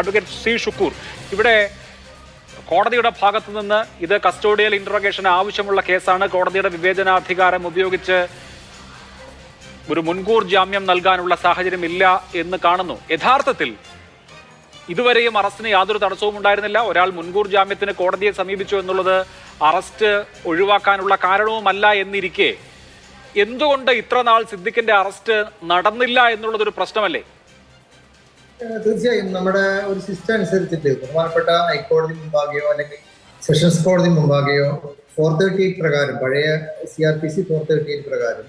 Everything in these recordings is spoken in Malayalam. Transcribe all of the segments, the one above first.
Advocate C Shukkur. ഇവിടെ കോടതിയുടെ ഭാഗത്തു നിന്ന് ഇത് കസ്റ്റോഡിയൽ ഇൻട്രോഗേഷൻ ആവശ്യമുള്ള കേസാണ്. കോടതിയുടെ വിവേചനാധികാരം ഉപയോഗിച്ച് ഒരു മുൻകൂർ ജാമ്യം നൽകാനുള്ള സാഹചര്യം ഇല്ല എന്ന് കാണുന്നു. യഥാർത്ഥത്തിൽ ഇതുവരെയും അറസ്റ്റിന് യാതൊരു തടസ്സവും ഉണ്ടായിരുന്നില്ല. ഒരാൾ മുൻകൂർ ജാമ്യത്തിന് കോടതിയെ സമീപിച്ചു എന്നുള്ളത് അറസ്റ്റ് ഒഴിവാക്കാനുള്ള കാരണവുമല്ല എന്നിരിക്കെ. എന്തുകൊണ്ട് ഇത്ര നാൾ സിദ്ദിഖിന്റെ അറസ്റ്റ് നടന്നില്ല എന്നുള്ളതൊരു പ്രശ്നമല്ലേ? തീർച്ചയായും നമ്മുടെ ഒരു സിസ്റ്റം അനുസരിച്ചിട്ട് ബഹുമാനപ്പെട്ട ഹൈക്കോടതി മുമ്പാകെയോ അല്ലെങ്കിൽ സെഷൻസ് കോടതി മുമ്പാകെയോ ഫോർ തേർട്ടി എയ്റ്റ് പ്രകാരം പഴയ C R P C four thirty eight പ്രകാരം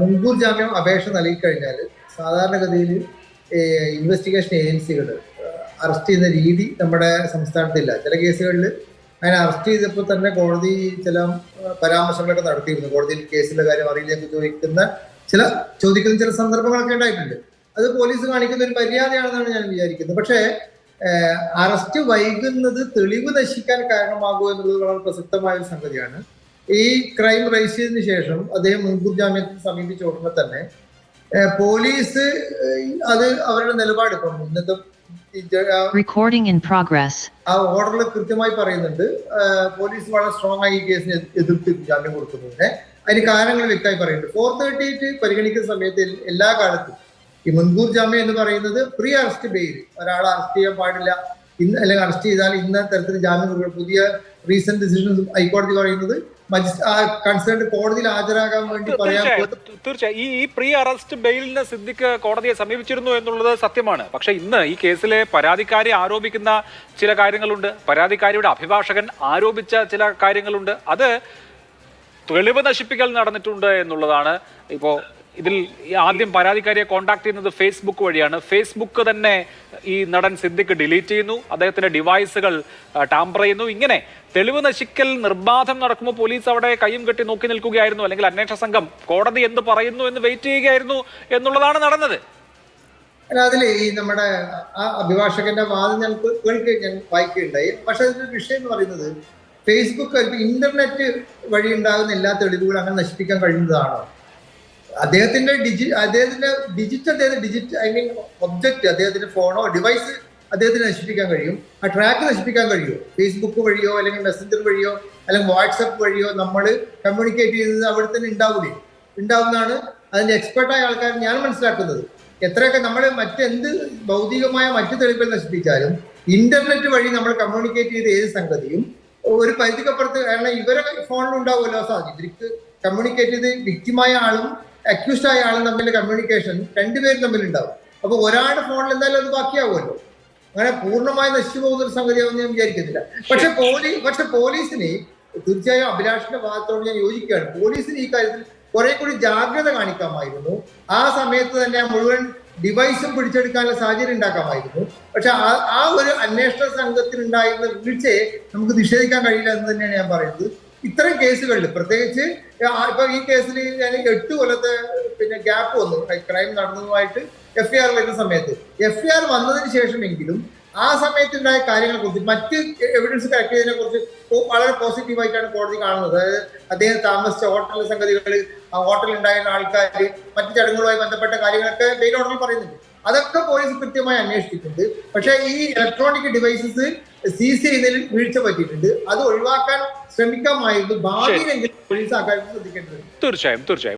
മുൻകൂർ ജാമ്യം അപേക്ഷ നൽകിക്കഴിഞ്ഞാൽ സാധാരണഗതിയിൽ ഇൻവെസ്റ്റിഗേഷൻ ഏജൻസികൾ അറസ്റ്റ് ചെയ്യുന്ന രീതി നമ്മുടെ സംസ്ഥാനത്തില്ല. ചില കേസുകളിൽ അങ്ങനെ അറസ്റ്റ് ചെയ്തപ്പോൾ തന്നെ കോടതി ചില പരാമർശങ്ങളൊക്കെ നടത്തിയിരുന്നു. കോടതിയിൽ കേസിലെ കാര്യം അറിയില്ലെങ്കിൽ ചോദിക്കുന്ന ചില ചോദിക്കുന്ന ചില സന്ദർഭങ്ങളൊക്കെ ഉണ്ടായിട്ടുണ്ട്. അത് പോലീസ് കാണിക്കുന്ന ഒരു മര്യാദയാണെന്നാണ് ഞാൻ വിചാരിക്കുന്നത്. പക്ഷേ അറസ്റ്റ് വൈകുന്നത് തെളിവ് നശിക്കാൻ കാരണമാകുമോ എന്നുള്ളത് വളരെ പ്രസക്തമായ ഒരു സംഗതിയാണ്. ഈ ക്രൈം റൈസ് ചെയ്തതിനു ശേഷം അദ്ദേഹം മുൻകൂർ ജാമ്യത്തിന് സമീപിച്ച ഉടനെ തന്നെ പോലീസ് അത് അവരുടെ നിലപാട് ഇപ്പം ഇന്നത്തെ. ആ ഓർഡറിൽ കൃത്യമായി പറയുന്നുണ്ട്. പോലീസ് വളരെ സ്ട്രോങ് ആയി ഈ കേസിനെ എതിർത്ത് ജാമ്യം കൊടുക്കുന്നതിന്. അതിന് കാരണങ്ങൾ വ്യക്തമായി പറയുന്നുണ്ട്. ഫോർ തേർട്ടി എയ്റ്റ് പരിഗണിക്കുന്ന സമയത്ത് എല്ലാ കാലത്തും ഈ മുൻകൂർ ജാമ്യം എന്ന് പറയുന്നത് പ്രീ അറസ്റ്റ് ബെയിൽ ഒരാളെ അറസ്റ്റ് ചെയ്യാൻ പാടില്ല. ഇന്ന് അല്ലെങ്കിൽ അറസ്റ്റ് ചെയ്താൽ ഇന്ന തരത്തിൽ ജാമ്യം പുതിയ റീസെന്റ് ഡിസിഷൻ ഹൈക്കോടതി പറയുന്നത് കോടതിയിൽ ഹാജരാകാൻ വേണ്ടി പറയാൻ തീർച്ചയായും. ഈ ഈ പ്രീ അറസ്റ്റ് ബെയിലിന് സിദ്ധിക്ക് കോടതിയെ സമീപിച്ചിരുന്നു എന്നുള്ളത് സത്യമാണ്. പക്ഷെ ഇന്ന് ഈ കേസിലെ പരാതിക്കാരി ആരോപിക്കുന്ന ചില കാര്യങ്ങളുണ്ട്. പരാതിക്കാരിയുടെ അഭിഭാഷകൻ ആരോപിച്ച ചില കാര്യങ്ങളുണ്ട്. അത് തെളിവ് നശിപ്പിക്കൽ നടന്നിട്ടുണ്ട് എന്നുള്ളതാണ് ഇപ്പോ ഇതിൽ ആദ്യം പരാതിക്കാരിയെ കോൺടാക്ട് ചെയ്യുന്നത് ഫേസ്ബുക്ക് വഴിയാണ്. ഫേസ്ബുക്ക് തന്നെ ഈ നടൻ സിദ്ദിഖ് ഡിലീറ്റ് ചെയ്യുന്നു. അദ്ദേഹത്തിന്റെ ഡിവൈസുകൾ ടാമ്പർ ചെയ്യുന്നു. ഇങ്ങനെ തെളിവ് നശിക്കൽ നിർബാധം നടക്കുമ്പോൾ പോലീസ് അവിടെ കൈയും കെട്ടി നോക്കി നിൽക്കുകയായിരുന്നു. അല്ലെങ്കിൽ അന്വേഷണ സംഘം കോടതി എന്ത് പറയുന്നു എന്ന് വെയിറ്റ് ചെയ്യുകയായിരുന്നു എന്നുള്ളതാണ് നടന്നത്. അതിൽ ഈ നമ്മുടെ ആ അഭിഭാഷകന്റെ വാദം ഞാൻ ഞാൻ വായിക്കുകയുണ്ടായി. പക്ഷെ അതിന്റെ വിഷയം എന്ന് പറയുന്നത് ഫേസ്ബുക്ക് ഇന്റർനെറ്റ് വഴി ഉണ്ടാകുന്ന എല്ലാ തെളിവുകളും അങ്ങനെ നശിപ്പിക്കാൻ കഴിയുന്നതാണോ? അദ്ദേഹത്തിന്റെ ഡിജി അദ്ദേഹത്തിന്റെ ഡിജിറ്റ് അദ്ദേഹത്തിന്റെ ഡിജിറ്റ് ഐ മീൻ ഒബ്ജക്റ്റ് അദ്ദേഹത്തിന്റെ ഫോണോ ഡിവൈസ് അദ്ദേഹത്തിന് നശിപ്പിക്കാൻ കഴിയും. ആ ട്രാക്ക് നശിപ്പിക്കാൻ കഴിയുമോ? ഫേസ്ബുക്ക് വഴിയോ അല്ലെങ്കിൽ മെസ്സഞ്ചർ വഴിയോ അല്ലെങ്കിൽ വാട്സപ്പ് വഴിയോ നമ്മൾ കമ്മ്യൂണിക്കേറ്റ് ചെയ്യുന്നത് അവിടെ തന്നെ ഉണ്ടാവില്ലേ ഉണ്ടാവുന്നതാണ് അതിന്റെ എക്സ്പെർട്ടായ ആൾക്കാർ ഞാൻ മനസ്സിലാക്കുന്നത്. എത്രയൊക്കെ നമ്മൾ മറ്റെന്ത് ഭൗതികമായ മറ്റു തെളിവുകൾ നശിപ്പിച്ചാലും ഇന്റർനെറ്റ് വഴി നമ്മൾ കമ്മ്യൂണിക്കേറ്റ് ചെയ്ത ഏത് സംഗതിയും ഒരു പരിധിക്കപ്പുറത്ത് കാരണം ഇവരെ ഫോണിൽ ഉണ്ടാവുമല്ലോ സാധിക്കും ഇവർക്ക് കമ്മ്യൂണിക്കേറ്റ് ചെയ്ത് വ്യക്തിമായ ആളും അക്യൂസ്ഡ് ആയ ആളും തമ്മിൽ കമ്മ്യൂണിക്കേഷൻ രണ്ടുപേരും തമ്മിലുണ്ടാവും. അപ്പൊ ഒരാളുടെ ഫോണിൽ എന്തായാലും അത് ബാക്കിയാവുമല്ലോ. അങ്ങനെ പൂർണമായി നശിച്ചു പോകുന്ന ഒരു സംഗതിയാവും ഞാൻ വിചാരിക്കുന്നില്ല. പക്ഷെ പോലീസ് പക്ഷെ പോലീസിന് തീർച്ചയായും അഭിലാഷിന്റെ ഭാഗത്തോട് ഞാൻ യോജിക്കുകയാണ്. പോലീസിന് ഈ കാര്യത്തിൽ കുറെ കൂടി ജാഗ്രത കാണിക്കാമായിരുന്നു. ആ സമയത്ത് തന്നെ മുഴുവൻ ഡിവൈസും പിടിച്ചെടുക്കാനുള്ള സാഹചര്യം ഉണ്ടാക്കാമായിരുന്നു. പക്ഷെ ആ ഒരു അന്വേഷണ സംഘത്തിനുണ്ടായിരുന്ന വീഴ്ചയെ നമുക്ക് നിഷേധിക്കാൻ കഴിയില്ല എന്ന് തന്നെയാണ് ഞാൻ പറയുന്നത്. ഇത്തരം കേസുകളിൽ പ്രത്യേകിച്ച് ഇപ്പൊ ഈ കേസിൽ ഞാൻ എട്ട് കൊല്ലത്തെ പിന്നെ ഗ്യാപ്പ് വന്നു. ക്രൈം നടന്നതുമായിട്ട് എഫ് ഐ ആർ വരുന്ന സമയത്ത്. എഫ് ഐ ആർ വന്നതിന് ശേഷമെങ്കിലും ആ സമയത്തുണ്ടായ കാര്യങ്ങളെ കുറിച്ച് മറ്റ് എവിഡൻസ് കളക്ട് ചെയ്തതിനെ കുറിച്ച് വളരെ പോസിറ്റീവായിട്ടാണ് കോടതി കാണുന്നത്. അതായത് അദ്ദേഹം താമസിച്ച ഹോട്ടൽ സംഗതികൾ ആ ഹോട്ടലിൽ ഉണ്ടായിരുന്ന ആൾക്കാർ മറ്റ് ചടങ്ങുകളുമായി ബന്ധപ്പെട്ട കാര്യങ്ങളൊക്കെ ബെയിൽ ഓർഡറിൽ പറയുന്നുണ്ട്. അതൊക്കെ പോലീസ് കൃത്യമായി അന്വേഷിച്ചിട്ടുണ്ട്. പക്ഷേ ഈ ഇലക്ട്രോണിക് ഡിവൈസസ് സീസ് ചെയ്യുന്നതിൽ വീഴ്ച പറ്റിയിട്ടുണ്ട്. അത് ഒഴിവാക്കാൻ ശ്രമിക്കാമായിരുന്നു. ഭാവിയിലെങ്കിലും പോലീസ് ആക്കാൻ ശ്രദ്ധിക്കേണ്ടത് തീർച്ചയായും തീർച്ചയായും.